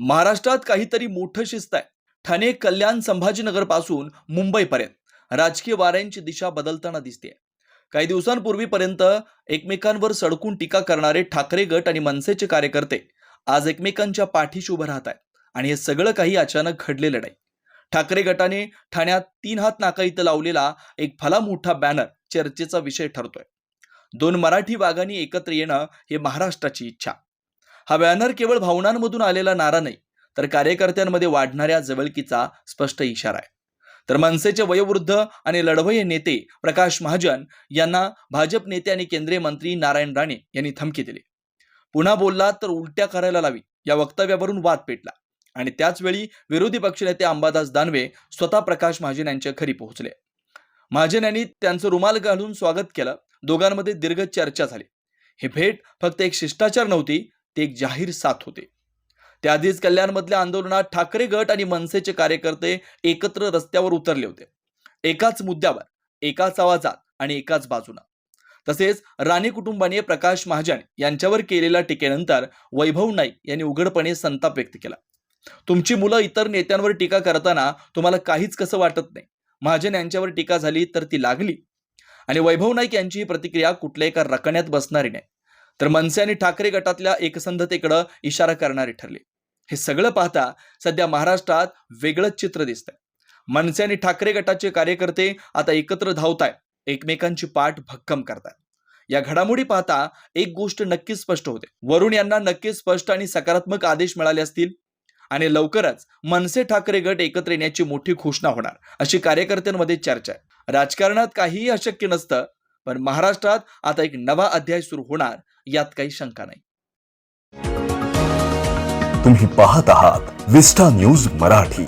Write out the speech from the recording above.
महाराष्ट्रात काहीतरी मोठं शिस्त आहे. ठाणे कल्याण संभाजीनगरपासून मुंबईपर्यंत. राजकीय वाऱ्यांची दिशा बदलताना दिसते काही दिवसांपूर्वीपर्यंत एकमेकांवर सडकून टीका करणारे ठाकरे गट आणि मनसेचे कार्यकर्ते आज एकमेकांच्या पाठीशी उभं राहत आहेत आणि हे सगळं काही अचानक घडलेलं नाही. ठाकरे गटाने ठाण्यात तीन हात नाका इथं लावलेला एक भला मोठा बॅनर चर्चेचा विषय ठरतोय. दोन मराठी वाघांनी एकत्र येणं हे महाराष्ट्राची इच्छा. हा बॅनर केवळ भावनांमधून आलेला नारा नाही तर कार्यकर्त्यांमध्ये वाढणाऱ्या जवळकीचा स्पष्ट इशारा आहे. तर मनसेचे वयोवृद्ध आणि लढवय नेते प्रकाश महाजन यांना भाजप नेते आणि केंद्रीय मंत्री नारायण राणे यांनी धमकी दिली. पुन्हा बोलला तर उलट्या करायला लावी या वक्तव्यावरून वाद पेटला. आणि त्याच वेळी विरोधी पक्षनेते अंबादास दानवे स्वतः प्रकाश महाजन यांच्या घरी पोहोचले. महाजन यांनी त्यांचं रुमाल घालून स्वागत केलं. दोघांमध्ये दीर्घ चर्चा झाली. ही भेट फक्त एक शिष्टाचार नव्हती ते एक जाहीर साथ होते. त्याआधीच कल्याणमधल्या आंदोलनात ठाकरे गट आणि मनसेचे कार्यकर्ते एकत्र रस्त्यावर उतरले होते. एकाच मुद्द्यावर एकाच आवाजात आणि एकाच बाजूनं. तसेच राणे कुटुंबाने प्रकाश महाजन यांच्यावर केलेल्या टीकेनंतर वैभव नाईक यांनी उघडपणे संताप व्यक्त केला. तुमची मुलं इतर नेत्यांवर टीका करताना तुम्हाला काहीच कसं वाटत नाही. महाजन यांच्यावर टीका झाली तर ती लागली. आणि वैभव नाईक यांची ही प्रतिक्रिया कुठल्या एका रकण्यात बसणारी नाही. तर मनसे आणि ठाकरे गटातल्या एकसंधतेकडं इशारा करणारे ठरले. हे सगळं पाहता सध्या महाराष्ट्रात वेगळंच चित्र दिसतंय. मनसे आणि ठाकरे गटाचे कार्यकर्ते आता एकत्र धावतायत एकमेकांची पाठ भक्कम करताय. या घडामोडी पाहता एक गोष्ट नक्कीच स्पष्ट होते. वरुण यांना नक्कीच स्पष्ट आणि सकारात्मक आदेश मिळाले असतील आणि लवकरच मनसे ठाकरे गट एकत्र येण्याची मोठी घोषणा होणार अशी कार्यकर्त्यांमध्ये चर्चा आहे. राजकारणात काहीही अशक्य नसतं पण महाराष्ट्रात आता एक नवा अध्याय सुरू होणार यात काही शंका नाही. तुम्ही पाहत आहात विस्टा न्यूज मराठी.